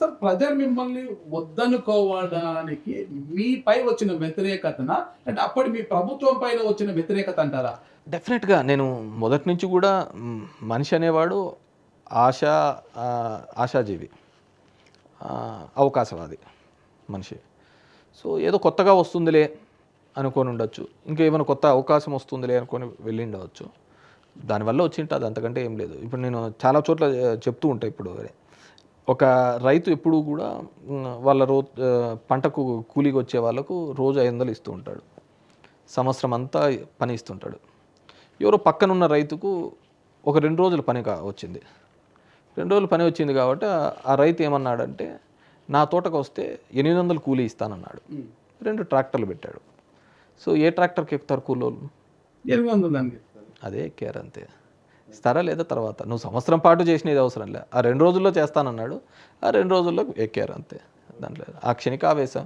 Sir ప్రజలు మిమ్మల్ని వద్దనుకోవడానికి మీపై వచ్చిన వ్యతిరేకతన? అంటే అప్పటి మీ ప్రభుత్వం పైన వచ్చిన వ్యతిరేకత అంటారా? డెఫినెట్గా నేను మొదటి నుంచి కూడా మనిషి అనేవాడు ఆశ ఆశాజీవి. అవకాశవాది మనిషి. సో ఏదో కొత్తగా వస్తుందిలే అనుకొని ఉండొచ్చు. ఇంకా ఏమైనా కొత్త అవకాశం వస్తుందిలే అనుకొని వెళ్ళి ఉండవచ్చు. దానివల్ల వచ్చింటుంది అంతకంటే ఏం లేదు. ఇప్పుడు నేను చాలా చోట్ల చెప్తూ ఉంటాను ఇప్పుడు ఒక రైతు ఎప్పుడు కూడా వాళ్ళ రో పంటకు కూలికి వచ్చే వాళ్ళకు రోజు ఐదు వందలు ఇస్తూ ఉంటాడు. సంవత్సరం అంతా పని ఇస్తుంటాడు ఎవరో పక్కనున్న రైతుకు ఒక రెండు రోజుల పని కా వచ్చింది. రెండు రోజులు పని వచ్చింది కాబట్టి ఆ- రైతు ఏమన్నాడంటే నా తోటకు వస్తే ఎనిమిది వందలు కూలీ ఇస్తానన్నాడు. రెండు ట్రాక్టర్లు పెట్టాడు. సో ఏ ట్రాక్టర్కి ఎక్కుతారు కూలోళ్ళు? ఎనిమిది వందలు అదే ఎక్కారు అంతే. ఇస్తారా లేదా తర్వాత? నువ్వు సంవత్సరం పాటు చేసినది అవసరం లే. ఆ రెండు రోజుల్లో చేస్తానన్నాడు. ఆ రెండు రోజుల్లో ఎక్కారు అంతే. దాంట్లో ఆ క్షణిక ఆవేశం.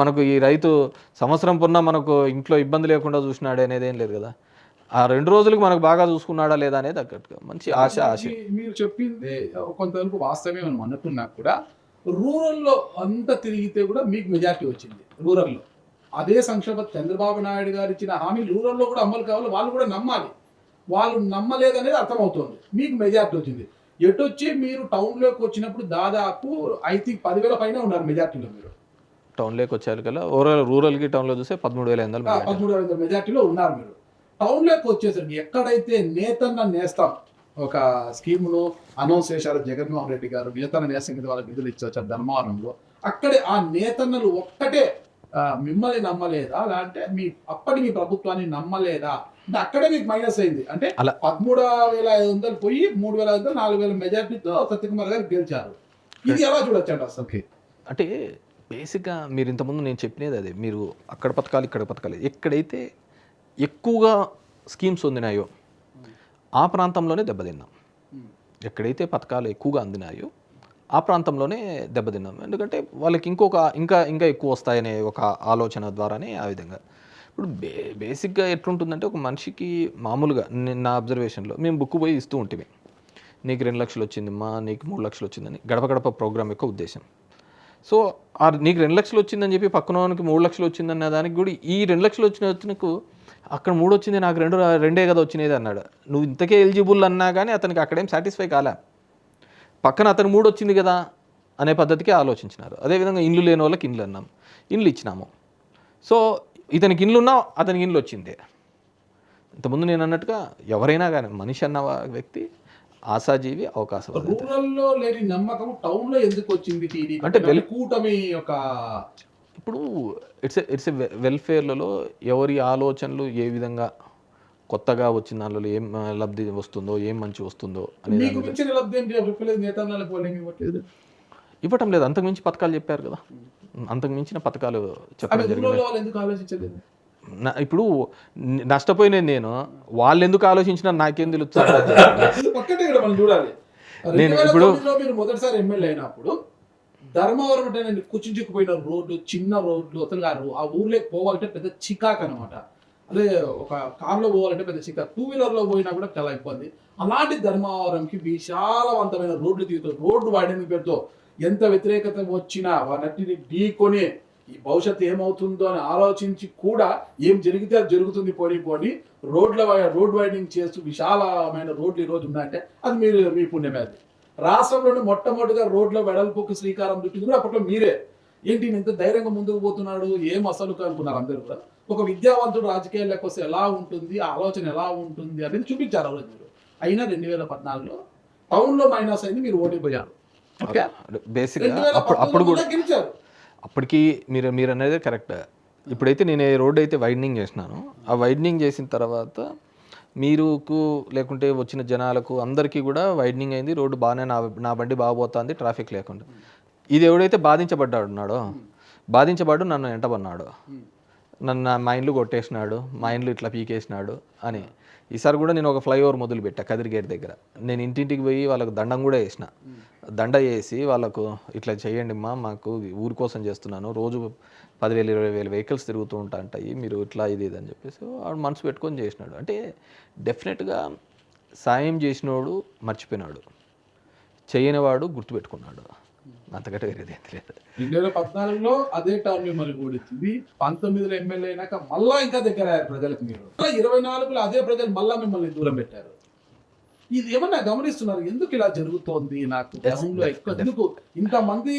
మనకు ఈ రైతు సంవత్సరం పున్నా మనకు ఇంట్లో ఇబ్బంది లేకుండా చూసినాడు అనేది ఏం లేదు కదా. ఆ రెండు రోజులకు మనకు బాగా చూసుకున్నాడా లేదా అనేది అక్కడికి మంచి ఆశ ఆశ. మీరు చెప్పింది కొంతవరకు వాస్తవమే మనం అనుకున్నా కూడా రూరల్లో అంతా తిరిగితే కూడా మీకు మెజారిటీ వచ్చింది రూరల్లో. అదే సంక్షేమ చంద్రబాబు నాయుడు గారు ఇచ్చిన హామీ రూరల్లో కూడా అమలు కావాలి వాళ్ళు కూడా నమ్మాలి. వాళ్ళు నమ్మలేదనేది అర్థమవుతోంది. మీకు మెజారిటీ వచ్చింది. ఎటు వచ్చి మీరు టౌన్లోకి వచ్చినప్పుడు దాదాపు ఐ థింక్ పదివేల పైన ఉన్నారు మెజార్టీలో మీరు. టౌన్లోకి వచ్చారు కదా ఓవరాల్ రూరల్కి టౌన్లో చూస్తే పదమూడు వేల వందలు పదమూడు వేల మెజార్టీలో ఉన్నారు మీరు. టౌన్లోకి వచ్చేసరికి ఎక్కడైతే నేతన్న నేస్తాం ఒక స్కీమ్ను అనౌన్స్ చేశారు జగన్మోహన్ రెడ్డి గారు నేతన్న నేస్తం కింద వాళ్ళకి నిధులు ఇచ్చి వచ్చారు ధర్మవరంలో అక్కడే ఆ నేతన్నలు ఒక్కటే మిమ్మల్ని నమ్మలేదా? లేదంటే మీ అప్పటి మీ ప్రభుత్వాన్ని నమ్మలేదా? అక్కడే మీకు మైనస్ అయింది. అంటే అలా. పదమూడు వేల ఐదు వందలు పోయి మూడు వేల ఐదు వందలు నాలుగు వేల మెజార్టీతో సత్యకుమార్ గారు గెలిచారు. ఇది ఎలా చూడొచ్చు అండి అసలు అంటే బేసిక్గా మీరు ఇంతకుముందు నేను చెప్పినది అదే. మీరు అక్కడ పథకాలు ఇక్కడ పథకాలు ఎక్కడైతే ఎక్కువగా స్కీమ్స్ అందినాయో ఆ ప్రాంతంలోనే దెబ్బతిన్నాం. ఎక్కడైతే పథకాలు ఎక్కువగా అందినాయో ఆ ప్రాంతంలోనే దెబ్బతిన్నాం. ఎందుకంటే వాళ్ళకి ఇంకొక ఇంకా ఇంకా ఎక్కువ వస్తాయనే ఒక ఆలోచన ద్వారానే ఆ విధంగా ఇప్పుడు బే బేసిక్గా ఎట్లుంటుందంటే ఒక మనిషికి మామూలుగా నేను నా అబ్జర్వేషన్లో మేము బుక్ పోయి ఇస్తూ ఉంటుంది నీకు రెండు లక్షలు వచ్చిందమ్మా నీకు మూడు లక్షలు వచ్చిందని. గడప గడప ప్రోగ్రామ్ యొక్క ఉద్దేశం. సో ఆ నీకు రెండు లక్షలు వచ్చిందని చెప్పి పక్కన వానికి మూడు లక్షలు వచ్చిందన్న దానికి కూడా ఈ రెండు లక్షలు వచ్చిన వచ్చినకు అక్కడ మూడు వచ్చింది నాకు రెండు రెండే కదా వచ్చినది అన్నాడు. నువ్వు ఇంతకే ఎలిజిబుల్ అన్నా కానీ అతనికి అక్కడేం సాటిస్ఫై కాలే. పక్కన అతను మూడు వచ్చింది కదా అనే పద్ధతికి ఆలోచించినారు. అదేవిధంగా ఇండ్లు లేని వాళ్ళకి ఇండ్లు అన్నాం. ఇండ్లు ఇచ్చినాము. సో ఇతనికి ఇండ్లు ఉన్నా అతనికి ఇండ్లు వచ్చింది. ఇంతకుముందు నేను అన్నట్టుగా ఎవరైనా కానీ మనిషి అన్న వ్యక్తి ఆశాజీవి అవకాశం రూరల్లో లేని నమ్మకం టౌన్లో ఎందుకు వచ్చింది అంటే అంటే కూటమి యొక్క ఇప్పుడు ఇట్స్ ఇట్స్ వెల్ఫేర్లలో ఎవరి ఆలోచనలు ఏ విధంగా కొత్తగా వచ్చిన దానిలో ఏం లబ్ధి వస్తుందో ఏం మంచి వస్తుందో ఇవ్వటం లేదు. అంతకు మించి పథకాలు చెప్పారు కదా. అంతకు మించిన పథకాలు చెప్పడం జరిగింది. ఇప్పుడు న- నష్టపోయినది నేను వాళ్ళు ఎందుకు ఆలోచించినా నాకేం తెలుస్తుంది? ఒక్కటే ఇక్కడ మనం చూడాలి. నేను ఇప్పుడు- మొదటిసారి ఎమ్మెల్యే అయినప్పుడు ధర్మవరం అంటే నేను కుచించుకుపోయిన రోడ్డు చిన్న రోడ్లు అసలు ఆ ఊర్లోకి పోవాలంటే పెద్ద చికాక్ అనమాట అదే ఒక కార్లో పోవాలంటే పెద్ద చికాక్. టూ వీలర్లో పోయినా కూడా చాలా ఇబ్బంది. అలాంటి ధర్మవరంకి విశాలవంతమైన రోడ్లు తీరుతూ రోడ్డు వాడిన పేరుతో ఎంత వ్యతిరేకత వచ్చినా వాటిని ఢీకొని ఈ భవిష్యత్తు ఏమవుతుందో అని ఆలోచించి కూడా ఏం జరిగితే అది జరుగుతుంది పోనీ పోనీ రోడ్ల వై- రోడ్ వైడింగ్ చేస్తూ విశాలమైన రోడ్లు ఈ రోజు ఉన్నాయంటే అది మీరు మీ పుణ్యమే. అది రాష్ట్రంలోని మొట్టమొదటిగా రోడ్ల వెడల్పుకు శ్రీకారం చుట్టింది కూడా అప్పట్లో మీరే. ఏంటి ఇంత ధైర్యంగా ముందుకు పోతున్నాడు? ఏం అసలు అనుకున్నారు అందరూ కూడా? ఒక విద్యావంతుడు రాజకీయాల్లోకి వస్తే ఎలా ఉంటుంది? ఆలోచన ఎలా ఉంటుంది అనేది చూపించారు ఆ రోజు మీరు. అయినా రెండు వేల పద్నాలుగులో టౌన్లో మైనస్ అయింది మీరు ఓడిపోయారు ఓకే. బేసిక్గా రెండు వేల అప్పుడు అప్పుడు కూడా అప్పటికి మీరు మీరు అనేది కరెక్ట్ ఇప్పుడైతే నేను రోడ్ అయితే వైడనింగ్ చేసినాను ఆ వైడనింగ్ చేసిన తర్వాత మీరుకు లేకుంటే వచ్చిన జనాలకు అందరికీ కూడా వైడనింగ్ అయింది రోడ్డు బాగానే నా నా బండి బాగా పోతుంది ట్రాఫిక్ లేకుండా. ఇది ఎవడైతే బాధించబడ్డాడు ఉన్నాడో బాధించబడ్డు నన్ను వెంటబడినాడు నన్ను నా మా ఇండ్లు కొట్టేసినాడు మా ఇండ్లు ఇట్లా పీకేసినాడు అని. ఈసారి కూడా నేను ఒక ఫ్లైఓవర్ మొదలు పెట్టా కదిరిగేట్ దగ్గర. నేను ఇంటింటికి పోయి వాళ్ళకు దండం కూడా వేసిన. దండ వేసి వాళ్ళకు ఇట్లా చేయండిమ్మా మాకు ఊరి కోసం చేస్తున్నాను. రోజు పదివేలు ఇరవై వేలు వెహికల్స్ తిరుగుతూ ఉంటా ఉంటాయి మీరు ఇట్లా ఇది అని చెప్పేసి వాడు మనసు పెట్టుకొని చేసినాడు. అంటే డెఫినెట్గా సాయం చేసినోడు మర్చిపోయినాడు. చేయనివాడు గుర్తుపెట్టుకున్నాడు. అంతకంటే వేరేది ఏం లేదు రెండు వేల పద్నాలుగులో అదే టర్మ్ మరి ఓడించింది పంతొమ్మిదిలో ఎమ్మెల్యే అయినాక మళ్ళా ఇంకా దగ్గర అయ్యారు ప్రజలకు మీరు. ఇరవై నాలుగులో అదే ప్రజలు మళ్ళా మిమ్మల్ని దూరం పెట్టారు. ఇది ఏమన్నా గమనిస్తున్నారు? ఎందుకు ఇలా జరుగుతోంది నాకు? టౌన్లో ఎక్కువ ఎందుకు ఇంతమంది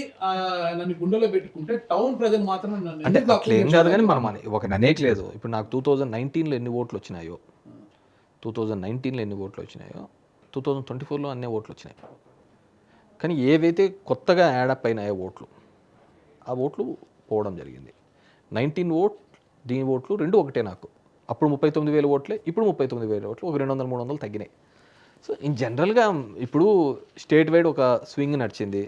నన్ను గుండెలో పెట్టుకుంటే టౌన్ ప్రజలు మాత్రం నన్ను అంటే ఏం కాదు కానీ మనం ఒక అనేక లేదు. ఇప్పుడు నాకు టూ థౌజండ్ నైన్టీన్లో ఎన్ని ఓట్లు వచ్చినాయో? టూ థౌజండ్ నైన్టీన్లో ఎన్ని ఓట్లు వచ్చినాయో? టూ థౌజండ్ ట్వంటీ ఫోర్లో అన్ని ఓట్లు వచ్చినాయి. కానీ ఏవైతే కొత్తగా యాడప్ అయినాయో ఓట్లు ఆ ఓట్లు పోవడం జరిగింది. నైన్టీన్ ఓట్ దీని ఓట్లు రెండు ఒకటే నాకు. అప్పుడు ముప్పై తొమ్మిది వేల ఓట్లే ఇప్పుడు ముప్పై తొమ్మిది వేల ఓట్లు ఒక రెండు వందలు మూడు వందలు తగ్గినాయి. సో ఇన్ జనరల్గా ఇప్పుడు స్టేట్ వైడ్ ఒక స్వింగ్ నడిచింది.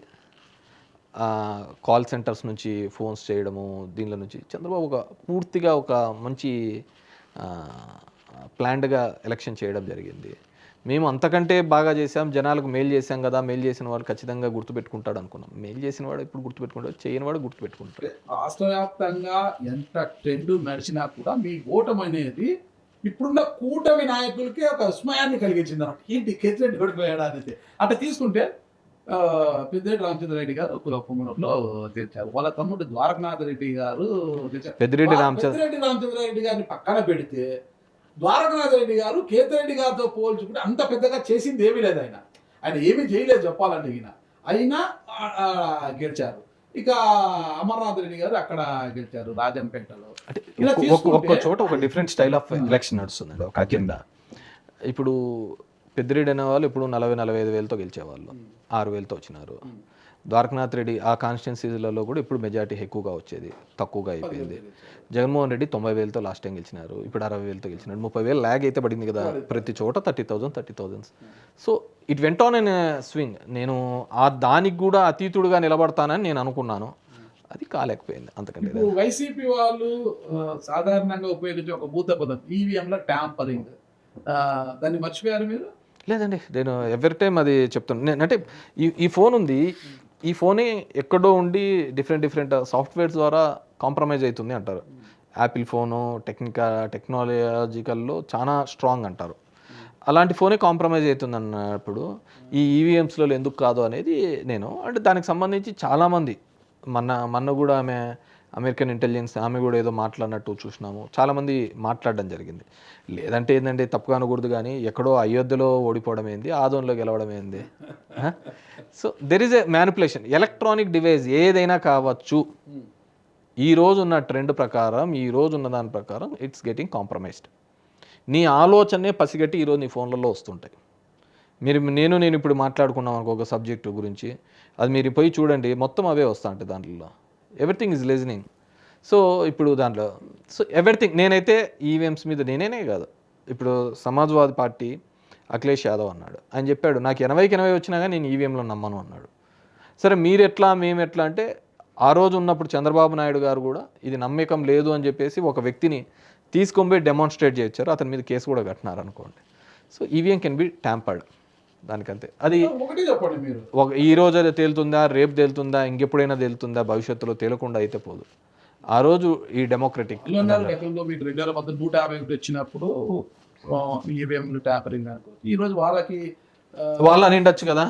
కాల్ సెంటర్స్ నుంచి ఫోన్స్ చేయడము దీనిలో నుంచి చంద్రబాబు ఒక పూర్తిగా ఒక మంచి ప్లాన్డ్గా ఎలక్షన్ చేయడం జరిగింది. మేము అంతకంటే బాగా చేసాం జనాలకు మెయిల్ చేసాం కదా మెయిల్ చేసిన వాడు ఖచ్చితంగా గుర్తుపెట్టుకుంటాడు అనుకున్నాం. మెయిల్ చేసిన వాడు ఇప్పుడు గుర్తుపెట్టుకుంటాడు? చేయని వాడు గుర్తుపెట్టుకుంటాడు. రాష్ట్ర వ్యాప్తంగా ఎంత ట్రెండ్ నడిచినా కూడా మీ ఓటమి అనేది ఇప్పుడున్న కూటమి నాయకులకి ఒక విస్మయాన్ని కలిగించింది అనమాట ఏంటి కేసీఆర్ ఓడిపోయాడా అనేది అట్లా తీసుకుంటే పెద్దిరెడ్డి రామచంద్రరెడ్డి గారు కులపములో గెలిచారు వాళ్ళ తమ్ముడు ద్వారకనాథ్ రెడ్డి గారు. పెద్దిరెడ్డి రామచంద్ర పెద్దిరెడ్డి రామచంద్రారెడ్డి గారిని పక్కన పెడితే ద్వారకనాథ్ రెడ్డి గారు కేతిరెడ్డి గారితో పోల్చుకుంటే అంత పెద్దగా చేసింది ఏమీ లేదు ఆయన. ఆయన ఏమీ చేయలేదు చెప్పాలంటే ఈయన. అయినా గెలిచారు. ఇక అమర్నాథ్ రెడ్డి గారు అక్కడ గెలిచారు రాజంపేటలో. ఒక్కొక్క- తీసుకుంటే- చోట ఒక డిఫరెంట్ స్టైల్ ఆఫ్ ఎలక్షన్ నడుస్తుందండి ఒక కింద. ఇప్పుడు పెద్దిరెడ్డి అనే వాళ్ళు ఇప్పుడు నలభై నలభై ఐదు వేలతో గెలిచేవాళ్ళు ఆరు వేలతో వచ్చినారు. ద్వారకనాథ్ రెడ్డి ఆ కాన్స్టిట్యున్సీలలో కూడా ఇప్పుడు మెజారిటీ ఎక్కువగా వచ్చేది తక్కువగా అయిపోయింది. జగన్మోహన్ రెడ్డి తొంభై వేలతో లాస్ట్ టైం గెలిచినారు ఇప్పుడు అరవై వేలతో గెలిచినారు ముప్పై వేలు ల్యాగ్ అయితే పడింది కదా ప్రతి చోట thirty thousand thirty thousands so it went on on swing నేను ఆ దానికి కూడా అతీతుడుగా నిలబడతానని నేను అనుకున్నాను. అది కాలేకపోయింది. అంతకంటే వైసీపీ వాళ్ళు సాధారణంగా ఉపయోగించే ఒక భూత పదం ఈవీఎంలో ట్యాంపరింగ్ దాన్ని మర్చిపోయారు మీరు? లేదండి. నేను ఎవ్రీ టైం అది చెప్తాను నేను అంటే ఈ ఈ ఫోన్ ఉంది. ఈ ఫోనే ఎక్కడో ఉండి డిఫరెంట్ డిఫరెంట్ సాఫ్ట్వేర్స్ ద్వారా కాంప్రమైజ్ అవుతుంది అంటారు. యాపిల్ ఫోను టెక్నికా టెక్నాలజికల్లో చాలా స్ట్రాంగ్ అంటారు. అలాంటి ఫోనే కాంప్రమైజ్ అవుతుంది అన్నప్పుడు ఈ ఈవీఎంస్లో ఎందుకు కాదు అనేది నేను అంటే దానికి సంబంధించి చాలామంది మన మన కూడా ఆమె అమెరికన్ ఇంటెలిజెన్స్ ఆమె కూడా ఏదో మాట్లాడినట్టు చూసినాము. చాలామంది మాట్లాడడం జరిగింది. లేదంటే ఏంటంటే తప్పుగా అనకూడదు కానీ ఎక్కడో అయోధ్యలో ఓడిపోవడం ఏంది ఆదోన్లో గెలవడం ఏంది. So there is a manipulation electronic device ఏదైనా కావచ్చు. ఈ రోజు ఉన్న ట్రెండ్ ప్రకారం ఈ రోజు ఉన్న దాని ప్రకారం ఇట్స్ గెటింగ్ కాంప్రమైజ్డ్ నీ ఆలోచనే పసిగట్టి ఈరోజు నీ ఫోన్లలో వస్తుంటాయి. మీరు నేను నేను ఇప్పుడు మాట్లాడుకున్నాం అనుకో ఒక సబ్జెక్టు గురించి. అది మీరు పోయి చూడండి మొత్తం అవే వస్తా ఉంటాయి దాంట్లో. ఎవ్రీథింగ్ ఈజ్ లిజనింగ్ సో ఇప్పుడు దాంట్లో సో ఎవ్రీథింగ్ నేనైతే ఈవీఎంస్ మీద నేనేనే కాదు. ఇప్పుడు సమాజ్వాదీ పార్టీ అఖిలేష్ యాదవ్ అన్నాడు. ఆయన చెప్పాడు నాకు ఎనభైకి ఎనభై వచ్చినా కానీ నేను ఈవీఎంలో నమ్మను అన్నాడు. సరే మీరు ఎట్లా మేము ఎట్లా అంటే ఆ రోజు ఉన్నప్పుడు చంద్రబాబు నాయుడు గారు కూడా ఇది నమ్మకం లేదు అని చెప్పేసి ఒక వ్యక్తిని తీసుకొని పోయి డెమాన్స్ట్రేట్ చేయొచ్చారు అతని మీద కేసు కూడా కట్టినారు అనుకోండి. So EVM can be tampered దానికంతే. అది మీరు. ఒక ఈ రోజు అది తేలుతుందా రేపు తేలుతుందా ఇంకెప్పుడైనా తేలుతుందా భవిష్యత్తులో తేలకుండా అయితే పోదు. ఆ రోజు ఈ డెమోక్రటిక్ మీకు నూట యాభై ఒకటి వచ్చినప్పుడు ట్యాంపరింగ్ అనుకో ఈ రోజు వాళ్ళకి వాళ్ళు అని ఉండొచ్చు కదా.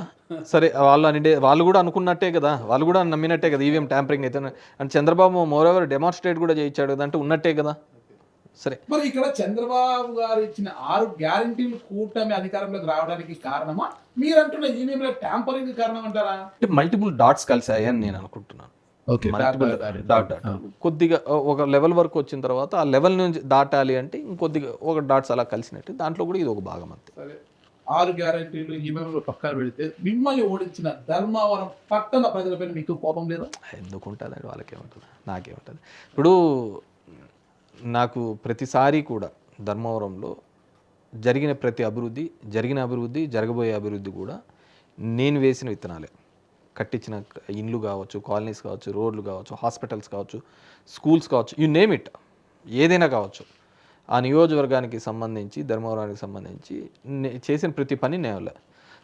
సరే వాళ్ళు అని వాళ్ళు కూడా అనుకున్నట్టే కదా. వాళ్ళు కూడా నమ్మినట్టే కదా ఈవీఎం ట్యాంపరింగ్ అయితే. అంటే చంద్రబాబు మోరోవర్ డెమాన్స్ట్రేట్ కూడా చేయించాడు కదా అంటే ఉన్నట్టే కదా. సరే. మరి ఇక్కడ చంద్రబాబు గారు ఇచ్చిన ఆరు గ్యారంటీలు కూటమి అధికారంలోకి రావడానికి కారణమా? మీరు అంటున్న ఈవీఎంల ట్యాంపరింగ్ కారణం అంటారా? అంటే మల్టిపుల్ డాట్స్ కలిసాయి అని నేను అనుకుంటున్నాను. కొద్దిగా ఒక లెవెల్ వరకు వచ్చిన తర్వాత ఆ లెవెల్ నుంచి దాటాలి అంటే ఇంకొద్దిగా ఒక డాట్స్ అలా కలిసినట్టు. దాంట్లో కూడా ఇది ఒక భాగం అంతే. సరే. ఆరు గ్యారంటీలు ఈవీఎంలు పక్కన పెడితే మిమ్మల్ని ఓడించిన ధర్మవరం పట్టణ ప్రజలపైన మీకు కోపం లేదా? ఎందుకు ఉంటుందండి? వాళ్ళకేముంటుంది? నాకేముంటుంది? ఇప్పుడు నాకు ప్రతిసారి కూడా ధర్మవరంలో జరిగిన ప్రతి అభివృద్ధి జరిగిన అభివృద్ధి జరగబోయే అభివృద్ధి కూడా నేను వేసిన విత్తనాలే. కట్టించిన ఇండ్లు కావచ్చు కాలనీస్ కావచ్చు రోడ్లు కావచ్చు హాస్పిటల్స్ కావచ్చు స్కూల్స్ కావచ్చు యు నేమ్ ఇట్. ఏదైనా కావచ్చు. ఆ నియోజకవర్గానికి సంబంధించి ధర్మవరానికి సంబంధించి నే- చేసిన ప్రతి పని నేను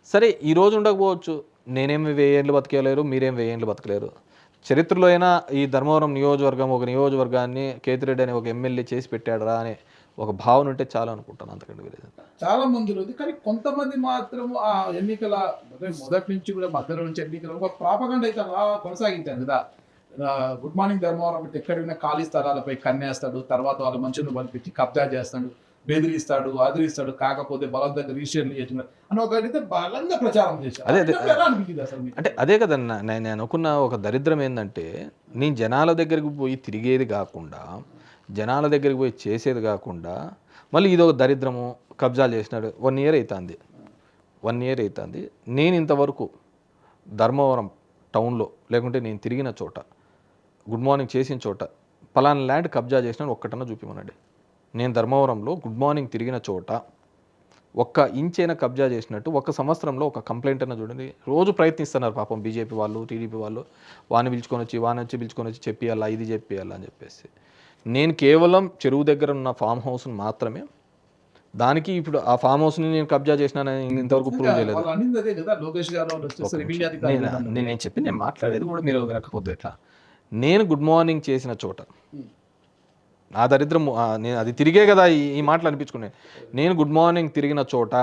సరే ఈరోజు ఉండకపోవచ్చు. నేనేమి వెయ్యేళ్ళు బతికేయలేరు మీరేం వెయ్యేళ్ళు బతకలేరు. చరిత్రలో అయినా ఈ ధర్మవరం నియోజకవర్గం ఒక నియోజకవర్గాన్ని కేతిరెడ్డి అనే ఒక ఎమ్మెల్యే చేసి పెట్టాడరా అనే ఒక భావన ఉంటే చాలా అనుకుంటాను అంతకంటే చాలా మందిలో ఉంది. కానీ కొంతమంది మాత్రం ఆ ఎన్నికల మొదటి నుంచి కూడా మధ్యలో నుంచి ఎన్నికల ఒక ప్రాపగండ అయితే అలా కొనసాగించాను కదా. గుడ్ మార్నింగ్ ధర్మవరం అంటే ఎక్కడైనా ఖాళీ స్థలాలపై కన్నేస్తాడు తర్వాత వాళ్ళ మనుషులు పంపించి కబ్జా చేస్తాడు. బెదిరిస్తాడు అదిరిస్తాడు కాకపోతే బలవంతంగా రిజిస్ట్రేషన్ చేస్తున్నాడు అని ఒక అయితే బలంగా ప్రచారం చేశారు. అదే? అంటే అదే కదా నా- నేను నేను అనుకున్న ఒక దరిద్రం ఏంటంటే నేను జనాల దగ్గరికి పోయి తిరిగేది కాకుండా జనాల దగ్గరికి పోయి చేసేది కాకుండా మళ్ళీ ఇది ఒక దరిద్రము కబ్జాలు చేసినాడు. వన్ ఇయర్ అవుతుంది వన్ ఇయర్ అవుతుంది నేను ఇంతవరకు ధర్మవరం టౌన్లో లేకుంటే నేను తిరిగిన చోట గుడ్ మార్నింగ్ చేసిన చోట పలానా ల్యాండ్ కబ్జా చేసిన ఒక్కటన్నా చూపిమనండి నేను ధర్మవరంలో గుడ్ మార్నింగ్ తిరిగిన చోట ఒక్క ఇంచైనా కబ్జా చేసినట్టు ఒక సంవత్సరంలో ఒక కంప్లైంట్ అన్న చూడండి. రోజు ప్రయత్నిస్తున్నారు పాపం బీజేపీ వాళ్ళు టీడీపీ వాళ్ళు. వాడిని పిలుచుకొని వచ్చి వాడిని వచ్చి పిలుచుకొని వచ్చి చెప్పియాలా ఇది చెప్పియాలా అని చెప్పేసి. నేను కేవలం చెరువు దగ్గర ఉన్న ఫామ్ హౌస్ని మాత్రమే దానికి ఇప్పుడు ఆ ఫామ్ హౌస్ని నేను కబ్జా చేసినానని ఇంతవరకు ప్రూవ్ చేయలేదు. నేను చెప్పి నేను మాట్లాడేది కూడా మీరు వినకపోతే నేను గుడ్ మార్నింగ్ చేసిన చోట. నా దరిద్రం నేను అది తిరిగే కదా ఈ మాటలు అనిపించుకునే. నేను గుడ్ మార్నింగ్ తిరిగిన చోట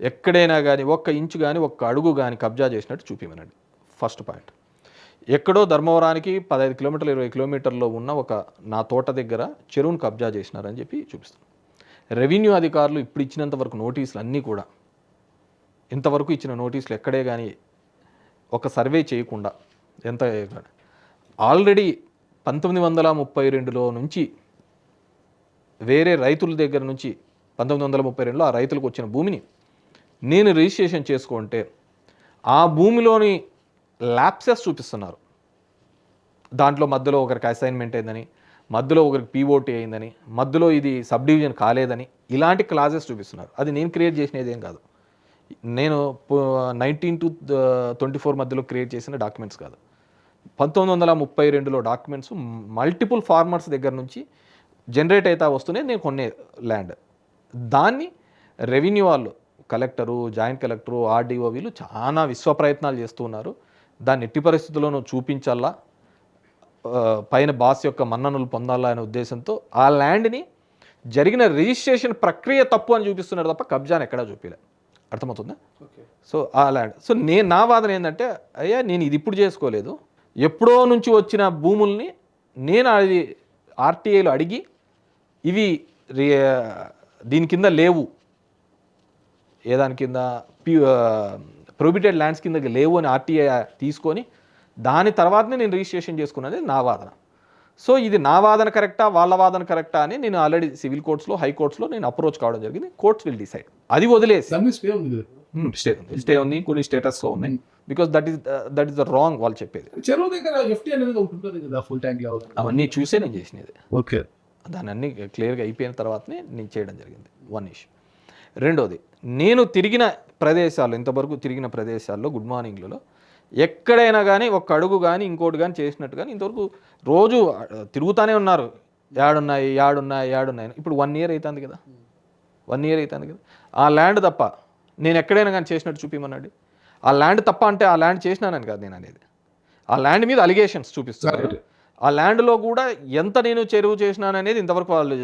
ఎక్కడైనా కానీ ఒక్క ఇంచు కానీ ఒక్క అడుగు కానీ కబ్జా చేసినట్టు చూపిమనండి. First point. ఎక్కడో ధర్మవరానికి పదహైదు కిలోమీటర్లు ఇరవై కిలోమీటర్లో ఉన్న ఒక నా తోట దగ్గర చెరువును కబ్జా చేసినారని చెప్పి చూపిస్తాను రెవెన్యూ అధికారులు ఇప్పుడు ఇచ్చినంత వరకు నోటీసులు అన్నీ కూడా ఇంతవరకు ఇచ్చిన నోటీసులు ఎక్కడే కానీ ఒక సర్వే చేయకుండా ఎంత ఆల్రెడీ పంతొమ్మిది వందల ముప్పై రెండులో నుంచి వేరే రైతుల దగ్గర నుంచి పంతొమ్మిది వందల ముప్పై రెండులో ఆ రైతులకు వచ్చిన భూమిని నేను రిజిస్ట్రేషన్ చేసుకుంటే ఆ భూమిలోని ల్యాప్సెస్ చూపిస్తున్నారు. దాంట్లో మధ్యలో ఒకరికి అసైన్మెంట్ అయిందని మధ్యలో ఒకరికి పీఓటీ అయిందని మధ్యలో ఇది సబ్ డివిజన్ కాలేదని ఇలాంటి క్లాజెస్ చూపిస్తున్నారు. అది నేను క్రియేట్ చేసినది ఏం కాదు. నేను నైన్టీన్ టు ట్వంటీ ఫోర్ మధ్యలో క్రియేట్ చేసిన డాక్యుమెంట్స్ కాదు. పంతొమ్మిది వందల ముప్పై రెండులో డాక్యుమెంట్స్ మల్టిపుల్ ఫార్మర్స్ దగ్గర నుంచి జనరేట్ అవుతా వస్తున్నాయి నేను కొనే ల్యాండ్. దాన్ని రెవెన్యూ వాళ్ళు కలెక్టరు జాయింట్ కలెక్టరు ఆర్డీఓ వీళ్ళు చాలా విశ్వ ప్రయత్నాలు చేస్తున్నారు దాన్ని ఎట్టి పరిస్థితుల్లోనూ చూపించాలా పైన బాస్ యొక్క మన్ననలు పొందాలా అనే ఉద్దేశంతో ఆ ల్యాండ్ని జరిగిన రిజిస్ట్రేషన్ ప్రక్రియ తప్పు అని చూపిస్తున్నారు తప్ప కబ్జాని ఎక్కడా చూపించలే అర్థమవుతుందా? ఓకే. సో ఆ ల్యాండ్. సో నేను నా వాదన ఏంటంటే అయ్యా నేను ఇది ఇప్పుడు చేసుకోలేదు. ఎప్పుడో నుంచి వచ్చిన భూముల్ని నేను అది ఆర్టీఐలో అడిగి ఇవి దీని కింద లేవు. ఏ దాని కింద? ప్యూ ప్రొహిబిటెడ్ ల్యాండ్స్ కింద లేవు అని ఆర్టీఐ తీసుకొని దాని తర్వాతనే నేను రిజిస్ట్రేషన్ చేసుకున్నది నా వాదన. సో ఇది నా వాదన కరెక్టా? వాళ్ళ వాదన కరెక్టా? అని నేను ఆల్రెడీ సివిల్ కోర్ట్స్లో హైకోర్ట్స్లో నేను అప్రోచ్ కావడం జరిగింది. Courts will decide. అది వదిలేసి. స్టే ఉంది స్టే ఉంది. కొన్ని స్టేటస్లో ఉన్నాయి. Because that is that is the wrong వాళ్ళు చెప్పేది. చెరువు దగ్గర ఎఫ్టీ అనేది ఉంటుంది కదా ఫుల్ ట్యాంక్ అవన్నీ చూసే నేను చేసినది. ఓకే. దాన్ని అన్ని క్లియర్గా అయిపోయిన తర్వాతనే నేను చేయడం జరిగింది. వన్ ఇష్యూ రెండోది నేను తిరిగిన ప్రదేశాలు ఇంతవరకు తిరిగిన ప్రదేశాల్లో గుడ్ మార్నింగ్లలో ఎక్కడైనా కానీ ఒక్క అడుగు కానీ ఇంకోటి కానీ చేసినట్టు కానీ ఇంతవరకు రోజు తిరుగుతానే ఉన్నారు. యాడున్నాయి యాడున్నాయి యాడున్నాయి. ఇప్పుడు వన్ ఇయర్ అవుతుంది కదా. వన్ ఇయర్ అవుతుంది కదా. ఆ ల్యాండ్ తప్ప నేను ఎక్కడైనా కానీ చేసినట్టు చూపిమన్నాడు. ఆ ల్యాండ్ తప్ప అంటే ఆ ల్యాండ్ చేసినానని కాదు నేను అనేది. ఆ ల్యాండ్ మీద అలిగేషన్స్ చూపిస్తున్నారు. ఆ ల్యాండ్లో కూడా ఎంత నేను చెరువు చేసినాను అనేది ఇంతవరకు వాళ్ళు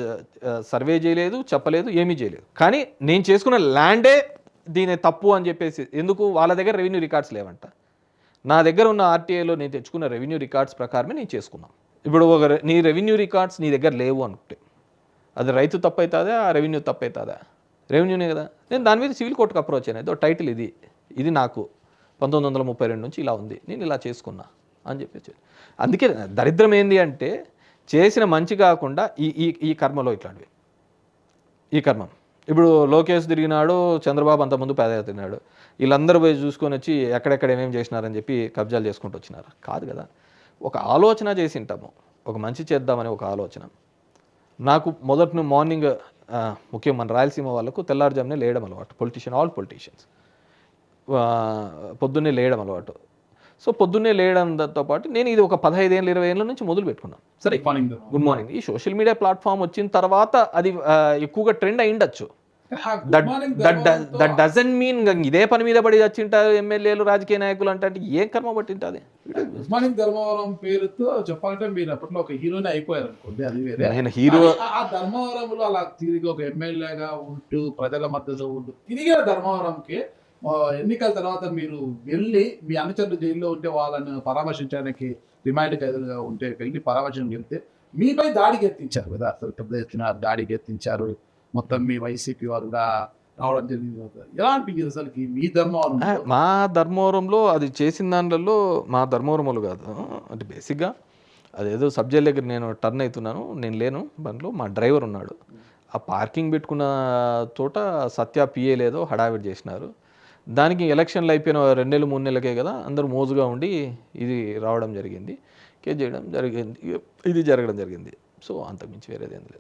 సర్వే చేయలేదు చెప్పలేదు ఏమీ చేయలేదు. కానీ నేను చేసుకున్న ల్యాండే దీని తప్పు అని చెప్పేసి ఎందుకు? వాళ్ళ దగ్గర రెవెన్యూ రికార్డ్స్ లేవంట. నా దగ్గర ఉన్న ఆర్టీఐలో నేను తెచ్చుకున్న రెవెన్యూ రికార్డ్స్ ప్రకారమే నేను చేసుకున్నాను. ఇప్పుడు ఒక నీ రెవెన్యూ రికార్డ్స్ నీ దగ్గర లేవు అనుకుంటే అది రైతు తప్పు అవుతుందా ఆ రెవెన్యూ తప్పు అవుతుందా రెవెన్యూనే కదా? నేను దాని మీద సివిల్ కోర్టుకు అప్రోచ్ అయినా ఇదో టైటిల్ ఇది. ఇది నాకు పంతొమ్మిది వందల ముప్పై రెండు నుంచి ఇలా ఉంది. నేను ఇలా చేసుకున్నా అని చెప్పేసి. అందుకే దరిద్రం ఏంది అంటే చేసిన మంచి కాకుండా ఈ ఈ ఈ కర్మలో ఇట్లాంటివి. ఈ కర్మం. ఇప్పుడు లోకేష్ తిరిగినాడు చంద్రబాబు అంతకుముందు పేద తిన్నాడు వీళ్ళందరూ పోయి చూసుకొని వచ్చి ఎక్కడెక్కడ ఏమేమి చేసినారని చెప్పి కబ్జాలు చేసుకుంటూ వచ్చినారు. కాదు కదా. ఒక ఆలోచన చేసి ఉంటాము ఒక మంచి చేద్దామని ఒక ఆలోచన. నాకు మొదటి మార్నింగ్ ముఖ్యం మన రాయలసీమ వాళ్ళకు తెల్లారుజామునే లేయడం అలవాటు. పొలిటీషియన్ ఆల్ పొలిటీషియన్స్ పొద్దున్నే లేయడం అలవాటు. సో పొద్దున్నే లేయడంతో పాటు నేను ఇది ఒక పదహైదు ఏళ్ళు ఇరవై ఏళ్ళ నుంచి మొదలు పెట్టుకున్నాను. సరే మార్నింగ్ గుడ్ మార్నింగ్. ఈ సోషల్ మీడియా ప్లాట్ఫామ్ వచ్చిన తర్వాత అది ఎక్కువగా ట్రెండ్ అయి ఉండొచ్చు. దట్ డజన్ మీన్ ఇదే పని మీద పడి వచ్చింటారు ఎమ్మెల్యేలు రాజకీయ నాయకులు అంటే ఏ కర్మ పట్టింటుంది? ఉస్మానిక్ ధర్మవరం పేరుతో చెప్పాలంటే మీరు అప్పట్లో ఒక హీరోనే అయిపోయారు అనుకోండి అది వేరే. ఆయన హీరో ఆ- ధర్మవరంలో అలా తిరిగి ఒక ఎమ్మెల్యేగా ఉంటూ ప్రజల మద్దతు ఉంటూ ధర్మవరంకి ఎన్నికల తర్వాత మీరు వెళ్ళి మీ అనుచరులు జైల్లో ఉంటే వాళ్ళని పరామర్శించడానికి రిమాండ్ ఖైదులుగా ఉంటే వెళ్ళి పరామర్శం చెప్తే మీపై దాడికి ఎత్తించారు కదా. అసలు పెద్ద ఎత్తున దాడికి ఎత్తించారు. మొత్తం మీ వైసీపీ వారు కూడా రావడం జరిగింది. ఎలా అనిపించింది అసలు మీ ధర్మవరం? మా ధర్మవరంలో అది చేసిన దాంట్లో మా ధర్మవరములు కాదు. అంటే బేసిక్గా అదేదో సబ్జెక్ట్ దగ్గర నేను టర్న్ అవుతున్నాను. నేను లేను. బండ్లో మా డ్రైవర్ ఉన్నాడు. ఆ పార్కింగ్ పెట్టుకున్న చోట సత్య పిఏ లేదో హడావిడి చేసినారు. దానికి ఎలక్షన్లు అయిపోయిన రెండు నెలలు మూడు నెలలకే కదా అందరూ మోజుగా ఉండి ఇది రావడం జరిగింది. కేసు చేయడం జరిగింది. ఇది జరగడం జరిగింది. సో అంతకుమించి వేరేది ఏం లేదు.